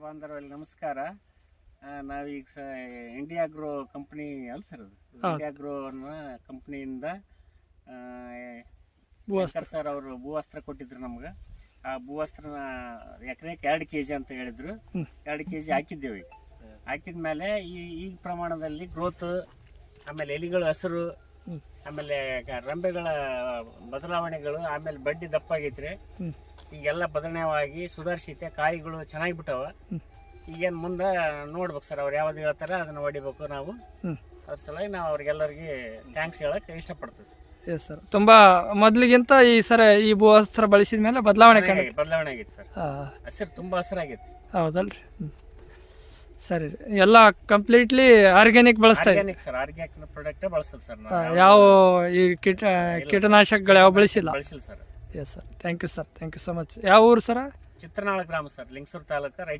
ಬಾಂಧವರಲ್ಲಿ ನಮಸ್ಕಾರ ನಾವೀಗ ಸ ಇಂಡಿಯಾ ಗ್ರೋ ಕಂಪ್ನಿ ಅಲ್ಲ ಸರ್ ಅದು ಇಂಡಿಯಾ ಗ್ರೋ ಅನ್ನೋ ಕಂಪ್ನಿಯಿಂದ ಭೂವಸ್ತ್ರ. ಸರ್ ಅವರು ಭೂವಸ್ತ್ರ ಕೊಟ್ಟಿದ್ರು ನಮ್ಗೆ ಆ ಭೂವಸ್ತ್ರನ ಎಕರೆಗೆ ಎರಡು ಕೆ ಜಿ ಅಂತ ಹೇಳಿದ್ರು. ಎರಡು ಕೆ ಜಿ ಹಾಕಿದ್ದೇವೆ ಈಗ ಹಾಕಿದ ಮೇಲೆ ಈ ಈ ಪ್ರಮಾಣದಲ್ಲಿ ಗ್ರೋತ್ ಆಮೇಲೆ ಎಲಿಗಳು ಹಸಿರು. ಆಮೇಲೆ ರಂಬೆಗಳ ಬದಲಾವಣೆಗಳು ಆಮೇಲೆ ಬಡ್ಡಿ ದಪ್ಪ ಆಗೈತ್ರಿ ಹ್ಮ್. ಈಗೆಲ್ಲ ಬದಲಾವಣೆಯಾಗಿ ಸುಧಾರಿಸೈತೆ ಕಾಯಿಗಳು ಚೆನ್ನಾಗಿ ಬಿಟ್ಟವ. ಈಗೇನು ಮುಂದೆ ನೋಡ್ಬೇಕು ಸರ್ ಅವ್ರು ಯಾವ್ದು ಹೇಳ್ತಾರೆ ಅದನ್ನ ಹೊಡಿಬೇಕು ನಾವು. ಅದ್ರ ಸಲುವಾಗಿ ನಾವು ಅವ್ರಿಗೆಲ್ಲರಿಗೆ ಥ್ಯಾಂಕ್ಸ್ ಹೇಳಕ್ಕೆ ಇಷ್ಟಪಡ್ತೀವಿ ಸರ್. ಎಸ್ ಸರ್ ತುಂಬಾ ಮೊದಲಿಗಿಂತ ಈ ಸರ ಈ ಭೂವಸ್ತ್ರ ಬಳಸಿದ ಮೇಲೆ ಬದಲಾವಣೆ ಬದಲಾವಣೆ ಆಗಿತ್ತು ಸರ್. ಹಸಿರು ತುಂಬಾ ಹಸಿರಾಗಿತ್ತು. ಹೌದಲ್ರಿ. ಸರಿ. ಎಲ್ಲ ಕಂಪ್ಲೀಟ್ಲಿ ಆರ್ಗ್ಯಾನಿಕ್ ಬಳಸ್ತಾ ಆರ್ಗ್ಯಾನಿಕ್ ಸರ್ ಆರ್ಗ್ಯಾನಿಕ್ ಪ್ರಾಡಕ್ಟ್ ಬಳಸೋದು ಸರ್ ಯಾವ ಈ ಕೀಟ ಕೀಟನಾಶಕಗಳು ಯಾವ ಬಳಸಿಲ್ಲ? ಬಳಸಿಲ್ಲ sir yes sir thank you sir thank you so much ಯಾವ ಊರು ಸರ್ ಚಿತ್ರನಾಳ ಗ್ರಾಮ ಸರ್ ಲಿಂಗಸೂರು ತಾಲೂಕು